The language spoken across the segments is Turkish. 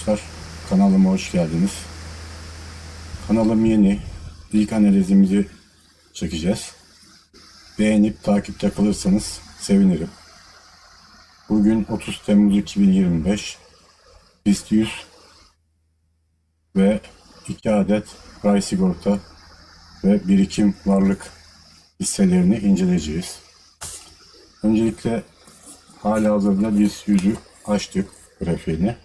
arkadaşlar. Kanalıma hoş geldiniz. Kanalım yeni. İlk analizimizi çekeceğiz. Beğenip takipte kalırsanız sevinirim. Bugün 30 Temmuz 2025. BIST 100 ve 2 adet ray sigorta ve birikim varlık hisselerini inceleyeceğiz. Öncelikle hala hazırda biz yüzü açtık grafiğini.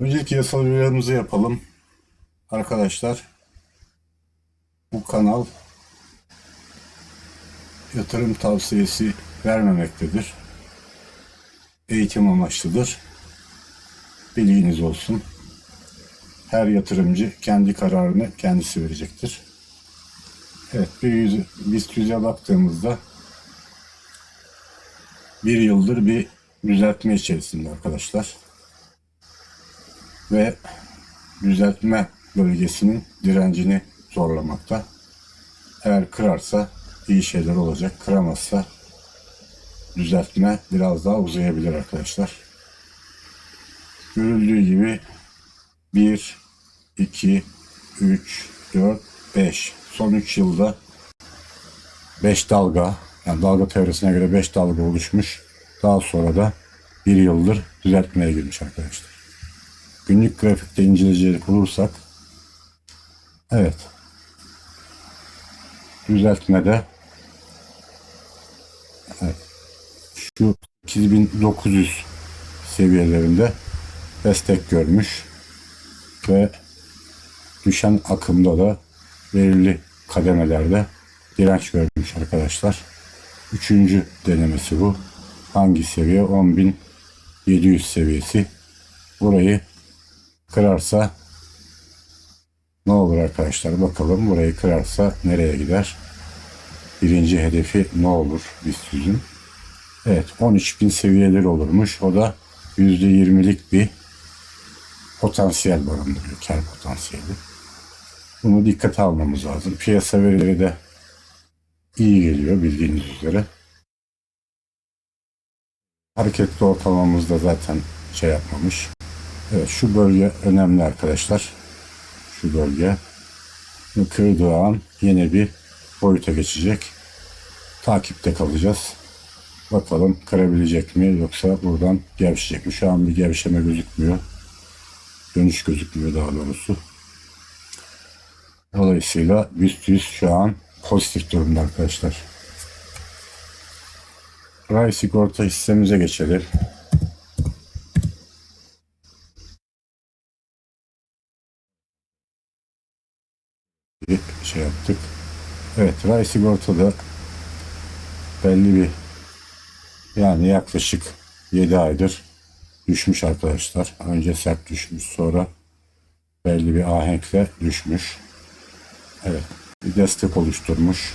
Öncelikle yasal uyarımızı yapalım. Arkadaşlar bu kanal yatırım tavsiyesi vermemektedir. Eğitim amaçlıdır. Bilginiz olsun. Her yatırımcı kendi kararını kendisi verecektir. Evet bir yüzü, BIST yüze baktığımızda bir yıldır bir düzeltme içerisinde arkadaşlar. Ve düzeltme bölgesinin direncini zorlamakta. Eğer kırarsa iyi şeyler olacak. Kıramazsa düzeltme biraz daha uzayabilir arkadaşlar. Görüldüğü gibi 1, 2, 3, 4, 5. Son 3 yılda 5 dalga, yani dalga teorisine göre 5 dalga oluşmuş. Daha sonra da bir yıldır düzeltmeye girmiş arkadaşlar. Günlük grafikte inceleyecek olursak evet düzeltmede evet, şu 8900 seviyelerinde destek görmüş ve düşen akımda da belirli kademelerde direnç görmüş arkadaşlar. Üçüncü denemesi bu. Hangi seviye? 10.700 seviyesi. Burayı kırarsa ne olur arkadaşlar bakalım. Burayı kırarsa nereye gider? Birinci hedefi ne olur BIST 100'ün? Evet 13.000 seviyeleri olurmuş. O da %20'lik bir potansiyel barındırıyor. Kar potansiyeli. Bunu dikkate almamız lazım. Piyasa verileri de iyi geliyor bildiğiniz üzere. Hareketli ortalamamız da zaten şey yapmamış. Evet şu bölge önemli arkadaşlar. Şu bölge. Kırdığı an yine bir boyuta geçecek. Takipte kalacağız. Bakalım kırabilecek mi yoksa buradan gevşecek mi? Şu an bir gevşeme gözükmüyor. Dönüş gözükmüyor daha doğrusu. Dolayısıyla BIST 100 şu an pozitif durumda arkadaşlar. Ray sigorta hissemize geçelim. Bir şey yaptık. Evet, Ray sigortada belli bir yani yaklaşık 7 aydır düşmüş arkadaşlar. Önce sert düşmüş sonra belli bir ahenkle düşmüş. Evet. Bir destek oluşturmuş.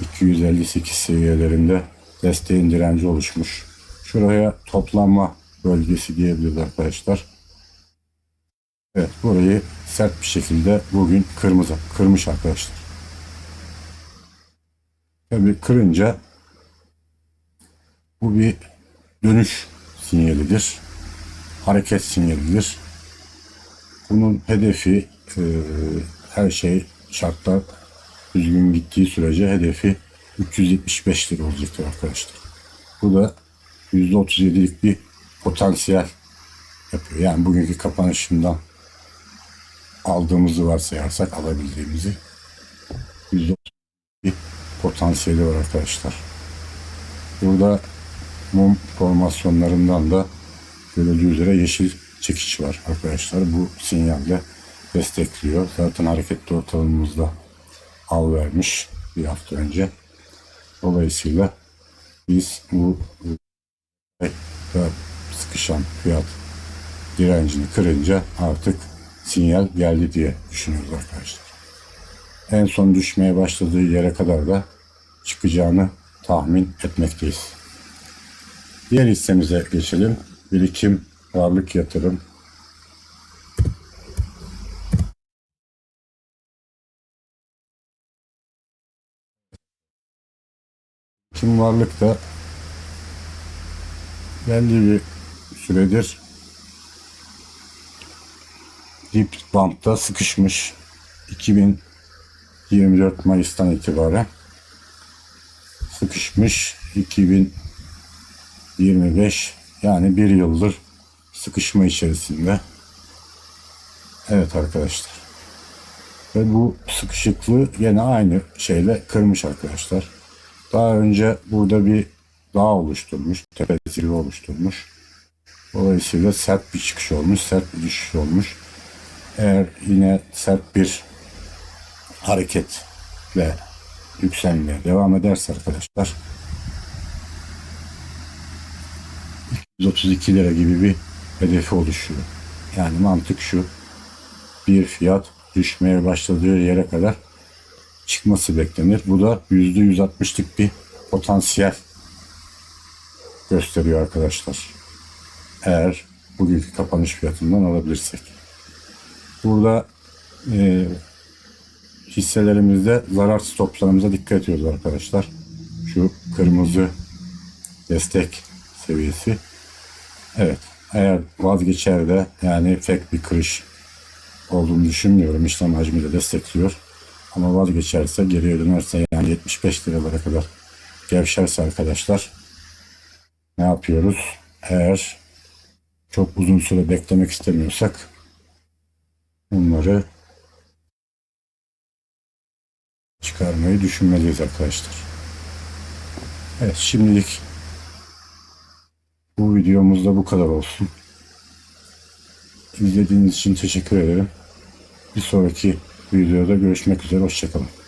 258 seviyelerinde desteğin direnci oluşmuş. Şuraya toplanma bölgesi diyebiliriz arkadaşlar. Evet burayı sert bir şekilde bugün kırmızı kırmış arkadaşlar. Tabi kırınca bu bir dönüş sinyalidir. Hareket sinyalidir. Bunun hedefi e, her şey şartlar düzgün gittiği sürece hedefi 375 lira olacaktır arkadaşlar. Bu da %37'lik bir potansiyel yapıyor. Yani bugünkü kapanışından aldığımızı varsayarsak alabildiğimizi %30 bir potansiyeli var arkadaşlar. Burada mum formasyonlarından da görüldüğü üzere yeşil çekiç var arkadaşlar. Bu sinyalle destekliyor. Zaten hareketli ortalamamızda al vermiş bir hafta önce. Dolayısıyla biz bu sıkışan fiyat direncini kırınca artık sinyal geldi diye düşünüyoruz arkadaşlar. En son düşmeye başladığı yere kadar da çıkacağını tahmin etmekteyiz. Diğer hissemize geçelim. Birikim, varlık yatırım, Kim varlık da belli bir süredir dip bantta sıkışmış. 2024 Mayıs'tan itibaren sıkışmış. 2025 yani bir yıldır sıkışma içerisinde. Evet arkadaşlar. Ve bu sıkışıklığı yine aynı şeyle kırmış arkadaşlar. Daha önce burada bir dağ oluşturmuş. Tepesi gibi oluşturmuş. Dolayısıyla sert bir çıkış olmuş. Sert bir düşüş olmuş. Eğer yine sert bir hareketle yükselmeye devam ederse arkadaşlar 132 lira gibi bir hedefi oluşuyor. Yani mantık şu. Bir fiyat düşmeye başladığı yere kadar çıkması beklenir. Bu da %160'lık bir potansiyel gösteriyor arkadaşlar. Eğer bugünkü kapanış fiyatından alabilirsek. Burada e, hisselerimizde zarar stoplarımıza dikkat ediyoruz arkadaşlar. Şu kırmızı destek seviyesi. Evet. Eğer vazgeçer de yani fake bir kırış olduğunu düşünmüyorum. İşlem hacmi de destekliyor. Ama vazgeçerse geriye dönerse yani 75 liralara kadar gevşerse arkadaşlar ne yapıyoruz? Eğer çok uzun süre beklemek istemiyorsak bunları çıkarmayı düşünmeliyiz arkadaşlar. Evet şimdilik bu videomuzda bu kadar olsun. İzlediğiniz için teşekkür ederim. Bir sonraki videoda görüşmek üzere. Hoşçakalın.